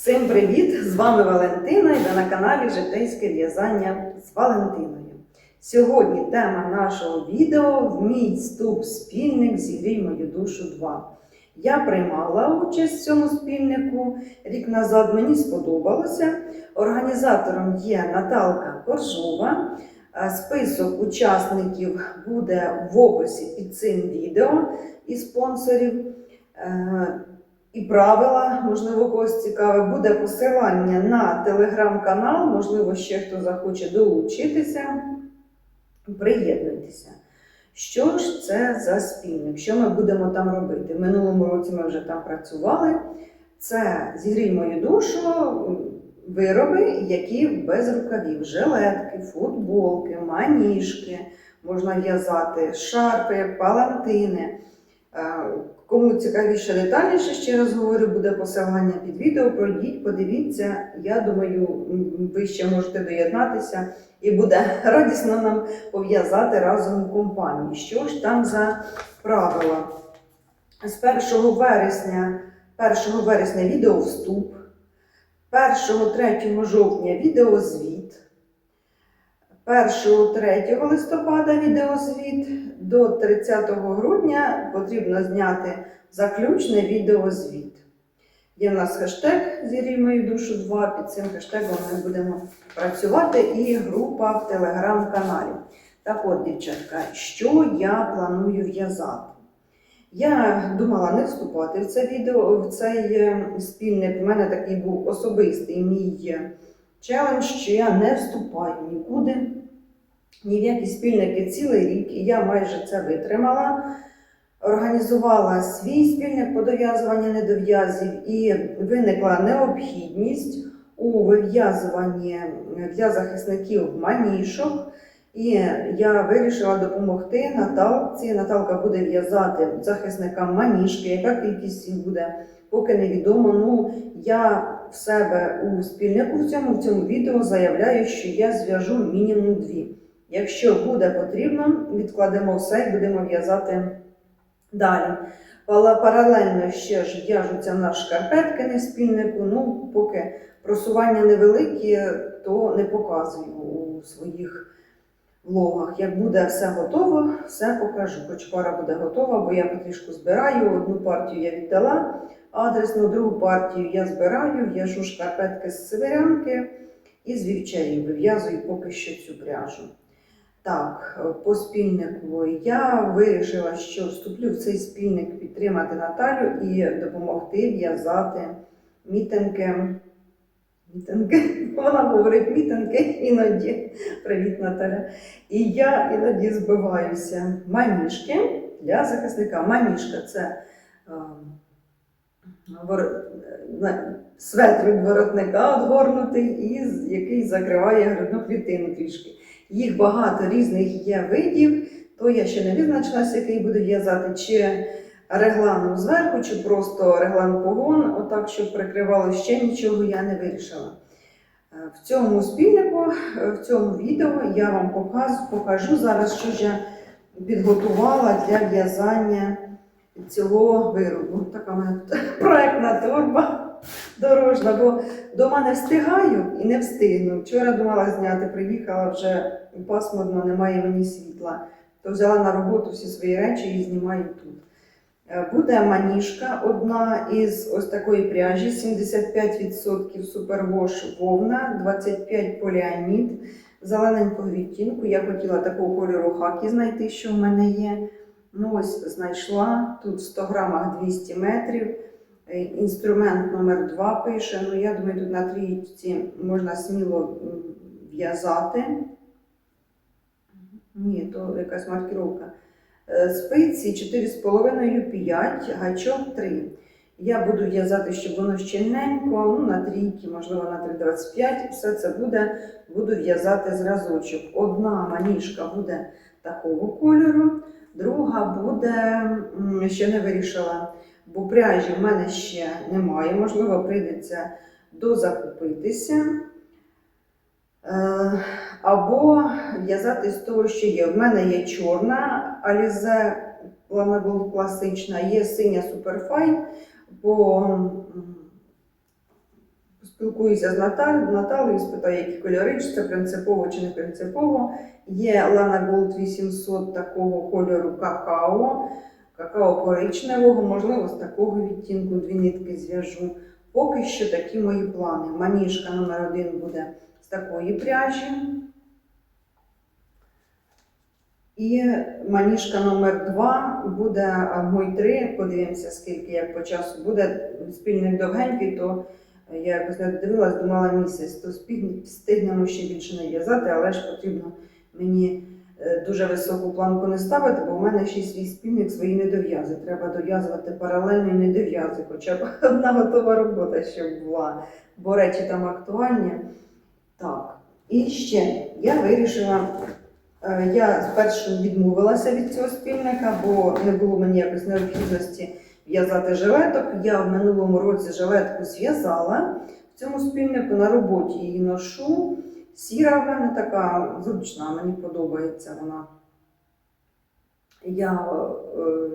Всім привіт! З вами Валентина і ви на каналі Житейське в'язання з Валентиною. Сьогодні тема нашого відео Вмій ступ спільник зігрій мою душу 2. Я приймала участь в цьому спільнику рік назад, мені сподобалося. Організатором є Наталка Коржова. Е, Список учасників буде в описі під цим відео і спонсорів. І правила, можливо, когось цікаве, буде посилання на телеграм-канал, можливо, ще хто захоче долучитися. Приєднуйтеся. Що ж це за спільник? Що ми будемо там робити? В минулому році ми вже там працювали. Це зігрій мою душу, вироби, які без рукавів, жилетки, футболки, маніжки, можна в'язати, шарфи, палантини. Кому цікавіше детальніше, ще раз говорю, буде посилання під відео. Пройдіть, подивіться. Я думаю, ви ще можете доєднатися і буде радісно нам пов'язати разом компанії. Що ж там за правила? З 1 вересня, 1 вересня відео вступ, 1-3 жовтня відеозвіт. 1-3 листопада відеозвіт до 30 грудня потрібно зняти заключний відеозвіт. Є в нас хештег «Зірій мою душу 2. Під цим хештегом ми будемо працювати і група в телеграм-каналі. Так от, дівчатка, що я планую в'язати? Я думала не вступати в це відео, в цей е, спільник. У мене такий був особистий мій е, челендж, що я не вступаю нікуди, ні в які спільники цілий рік, і я майже це витримала. Організувала свій спільник по дов'язуванню недов'язів і виникла необхідність у вив'язуванні для захисників манішок. І я вирішила допомогти Наталці. Наталка буде в'язати захисникам маніжки. Яка кількість буде, поки невідомо. Ну, я в себе у спільнику в цьому, в цьому відео заявляю, що я зв'яжу мінімум дві. Якщо буде потрібно, відкладемо все і будемо в'язати далі. Пала- Паралельно ще ж в'яжуться нас шкарпетки не спільнику. Ну, поки просування невеликі, то не показую у своїх влогах. Як буде все готово, все покажу. Хоч пара буде готова, бо я потрішку збираю. Одну партію я віддала адресну, другу партію я збираю, в'яжу шкарпетки з северянки і з вівчарів. Вив'язую поки що цю пряжу. Так, е, по спільнику я вирішила, що вступлю в цей спільник підтримати Наталю і допомогти в'язати мітинги. Мітинги. Вона говорить мітинги іноді. Привіт, Наталя. І я іноді збиваюся. Маніжки для захисника. Маніжка це е, на- светр від воротника одгорнутий, і який закриває грудну клітину трішки. Їх багато різних є видів, то я ще не визначилася, який буду в'язати, чи регланом зверху, чи просто реглан погон, отак, щоб прикривало ще нічого, я не вирішила. Е, В цьому спільнику, е, в цьому відео я вам покажу, покажу зараз, що я підготувала для в'язання цього виробу. Така в мене проектна торба дорожна, бо дома не встигаю і не встигну. Вчора думала зняти, приїхала вже пасмурно, немає мені світла. То взяла на роботу всі свої речі і знімаю тут. Е, Буде маніжка одна із ось такої пряжі, 75% супервош вовна, 25 поліамід, зелененького відтінку. Я хотіла такого кольору хакі знайти, що в мене є. Ну ось знайшла. Тут в 100 грамах 200 метрів. Е, Інструмент номер 2 пише. Ну, я думаю, тут на трійці можна сміло в'язати. Ні, то якась маркіровка. Е, Спиці 4,5-5, гачок 3. Я буду в'язати, щоб воно щільненько, ну, на трійки, можливо, на 3,25. Все це буде, буду в'язати зразочок. Одна маніжка буде такого кольору, друга буде, ще не вирішила, бо пряжі в мене ще немає. Можливо, прийдеться дозакупитися. Е, Або в'язати з того, що є. В мене є чорна Alize Planable класична, є синя по м, Спілкуюся з Наталь, Наталею, спитаю, які кольори, чи це принципово чи не принципово. Є Lana Gold 800 такого кольору какао, какао коричневого, можливо, з такого відтінку дві нитки зв'яжу. Поки що такі мої плани. Маніжка номер один буде з такої пряжі. І маніжка номер 2 буде, а мой 3, подивимося, скільки як по часу буде. Спільник довгенький, то я якось не дивилась, думала місяць, то встигнемо ще більше не в'язати, але ж потрібно мені дуже високу планку не ставити, бо в мене ще свій спільник свої не дов'язи. Треба дов'язувати паралельно і не дов'язи, хоча б одна готова робота щоб була, бо речі там актуальні. Так, і ще я вирішила. Е, Я спершу відмовилася від цього спільника, бо не було мені якось необхідності в'язати жилеток. Я в минулому році жилетку зв'язала в цьому спільнику на роботі її ношу. Сіра в мене така зручна, мені подобається вона. Я, е,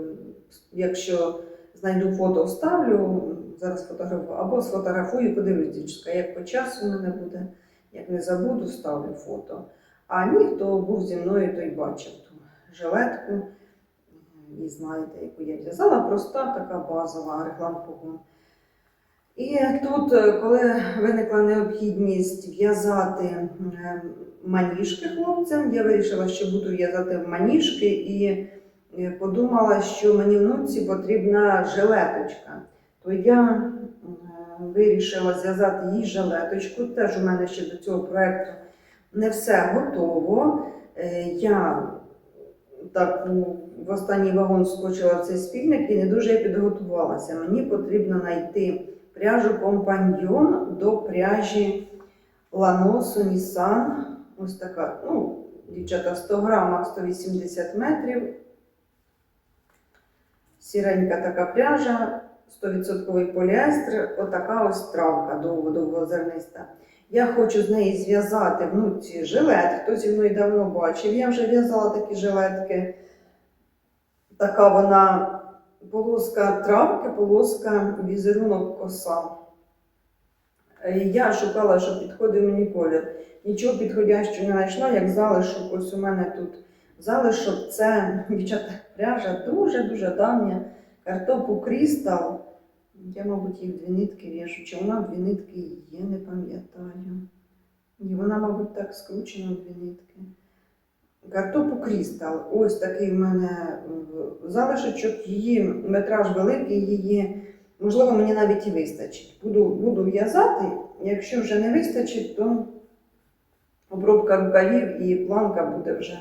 якщо знайду фото, вставлю, зараз фотографую, або сфотографую, подивлюсь, дівчатка, як по часу мене буде, як не забуду, вставлю фото. А ні, хто був зі мною, той бачив ту жилетку. І знаєте, яку я в'язала, проста така базова реклампогон. І тут, е, коли виникла необхідність в'язати е, маніжки хлопцям, я вирішила, що буду в'язати маніжки і е, подумала, що мені внуці потрібна жилеточка. То я вирішила зв'язати їй жилеточку. Теж у мене ще до цього проєкту не все готово. Я так в останній вагон скочила в цей спільник і не дуже підготувалася. Мені потрібно знайти пряжу компаньйон до пряжі Ланосу Нісан. Ось така, ну, дівчата, 100 грамах 180 метрів. Сіренька така пряжа, 100% поліестр, отака ось травка довго-довгозерниста. Я хочу з неї зв'язати внуці жилет. Хто зі мною давно бачив, я вже в'язала такі жилетки. Така вона полоска травки, полоска візерунок коса. Е, Я шукала, що підходив мені колір. Нічого підходящого не знайшла, як залишок. Ось у мене тут залишок. Це дівчата пряжа дуже-дуже давня. Картопу Крістал. Я, мабуть, їх дві нитки в'яжу. Чи вона дві нитки є, не пам'ятаю. Ні, вона, мабуть, так скручена дві нитки. Картопу Крістал. Ось такий в мене залишочок. Її метраж великий, її, можливо, мені навіть і вистачить. Буду, буду в'язати. Якщо вже не вистачить, то обробка рукавів і планка буде вже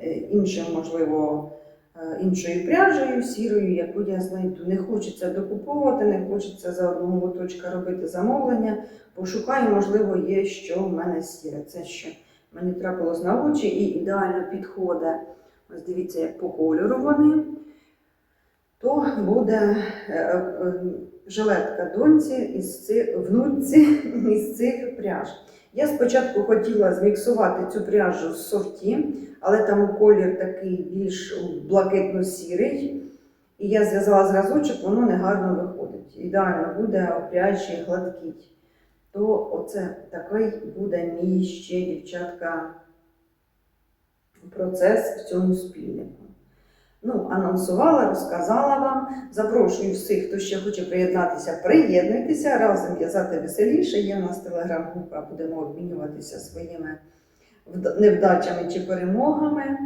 е, іншим, можливо, е, іншою пряжею, сірою, яку я знайду. Не хочеться докуповувати, не хочеться за одного моточка робити замовлення. Пошукаю, можливо, є що в мене сіре. Це що мені трапилось на очі і ідеально підходить. Ось дивіться, як по кольору вони. То буде е, е, жилетка доньці із цих внуці із цих пряж. Я спочатку хотіла зміксувати цю пряжу з софті, але там колір такий більш блакитно-сірий. І я зв'язала зразочок, воно не гарно виходить. Ідеально буде пряжі гладкий. То оце такий буде мій ще, дівчатка, процес в цьому спільнику. Ну, анонсувала, розказала вам. Запрошую всіх, хто ще хоче приєднатися, приєднуйтеся, разом в'язати веселіше. Є в нас телеграм-група, будемо обмінюватися своїми невдачами чи перемогами.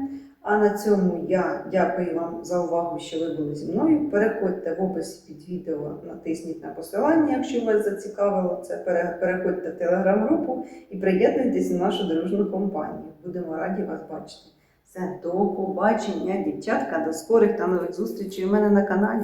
А на цьому я дякую вам за увагу, що ви були зі мною. Переходьте в описі під відео, натисніть на посилання, якщо вас зацікавило це. Переходьте в телеграм-групу і приєднуйтесь до нашу дружну компанію. Будемо раді вас бачити. Все, до побачення, дівчатка, до скорих та нових зустрічей у мене на каналі.